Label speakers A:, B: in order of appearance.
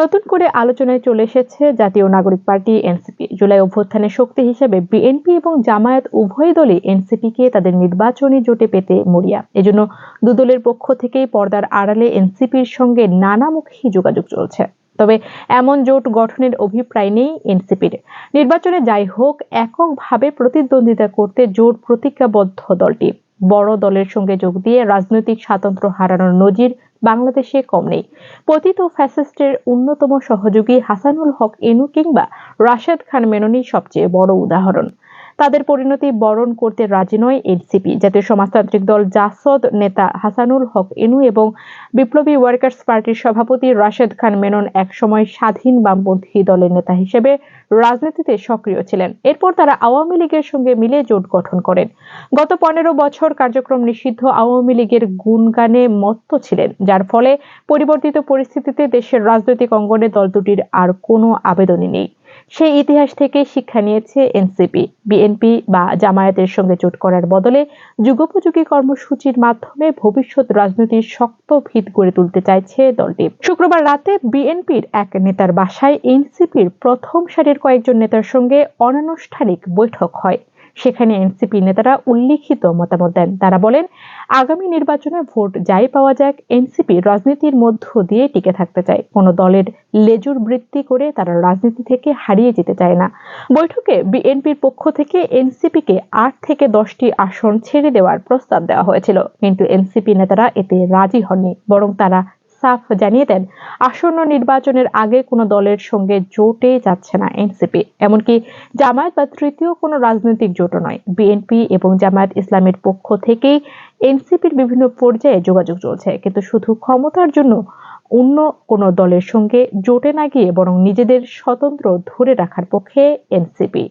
A: নতুন করে আলোচনায় চলে এসেছে জাতীয় নাগরিক পার্টি, এনসিপি। জুলাই অভ্যুত্থানের শক্তি হিসেবে বিএনপি এবং জামায়াত উভয় দলই এনসিপিকে তাদের নির্বাচনী জোটে পেতে মরিয়া। এজন্য দুদলের পক্ষ থেকেই পর্দার আড়ালে এনসিপির সঙ্গে নানামুখী যোগাযোগ চলছে। তবে এমন জোট গঠনের অভিপ্রায় নেই এনসিপির। নির্বাচনে যাই হোক, এককভাবে প্রতিদ্বন্দ্বিতা করতে জোট প্রতিজ্ঞাবদ্ধ দলটি। বড় দলের সঙ্গে যোগ দিয়ে রাজনৈতিক স্বাতন্ত্র্য হারানোর নজির বাংলাদেশে কম নেই। পতিত ফ্যাসিস্টের অন্যতম সহযোগী হাসানুল হক এনু কিংবা রাশেদ খান মেননই সবচেয়ে বড় উদাহরণ। তাদের পরিণতি বরণ করতে রাজি নয় এনসিপি। জাতীয় সমাজতান্ত্রিক দল জাসদ নেতা হাসানুল হক এনু এবং বিপ্লবী ওয়ার্কার্স পার্টির সভাপতি রাশেদ খান মেনন একসময় স্বাধীন বামপন্থী দলের নেতা হিসেবে রাজনীতিতে সক্রিয় ছিলেন। এরপর তারা আওয়ামী লীগের সঙ্গে মিলে জোট গঠন করেন। গত পনেরো বছর কার্যক্রম নিষিদ্ধ আওয়ামী লীগের গুণগানে মত্ত ছিলেন, যার ফলে পরিবর্তিত পরিস্থিতিতে দেশের রাজনৈতিক অঙ্গনে দল দুটির আর কোনো আবেদনই নেই। সেই ইতিহাস থেকে শিক্ষা নিয়েছে এনসিপি। বিএনপি বা জামায়াতের সঙ্গে জোট করার বদলে যুগোপযোগী কর্মসূচির মাধ্যমে ভবিষ্যৎ রাজনীতির শক্ত ভিত গড়ে তুলতে চাইছে দলটি। শুক্রবার রাতে বিএনপির এক নেতার বাসায় এনসিপির প্রথম সারির কয়েকজন নেতার সঙ্গে অনানুষ্ঠানিক বৈঠক হয়। সেখানে এনসিপি নেতারা উল্লিখিত মতামত দেন। তারা বলেন, আগামী নির্বাচনে ভোট যাই পাওয়া যাক, এনসিপি রাজনীতির মধ্য দিয়ে টিকে থাকতে চায়। কোনো দলের লেজুর বৃত্তি করে তারা রাজনীতি থেকে হারিয়ে যেতে চায় না। বৈঠকে বিএনপির পক্ষ থেকে এনসিপিকে আট থেকে দশটি আসন ছেড়ে দেওয়ার প্রস্তাব দেওয়া হয়েছিল। কিন্তু এনসিপি নেতারা এতে রাজি হননি, বরং তারা সাফ জানিয়ে দেন, আসন্ন নির্বাচনের আগে কোনো দলের সঙ্গে জোটে যাচ্ছে না এনসিপি। এমনকি জামায়াত বা তৃতীয় কোনো রাজনৈতিক জোটও নয়। বিএনপি এবং জামায়াত ইসলামের পক্ষ থেকেই এনসিপির বিভিন্ন পর্যায়ে যোগাযোগ চলছে। কিন্তু শুধু ক্ষমতার জন্য অন্য কোনো দলের সঙ্গে জোটে না গিয়ে বরং নিজেদের স্বতন্ত্র ধরে রাখার পক্ষে এনসিপি।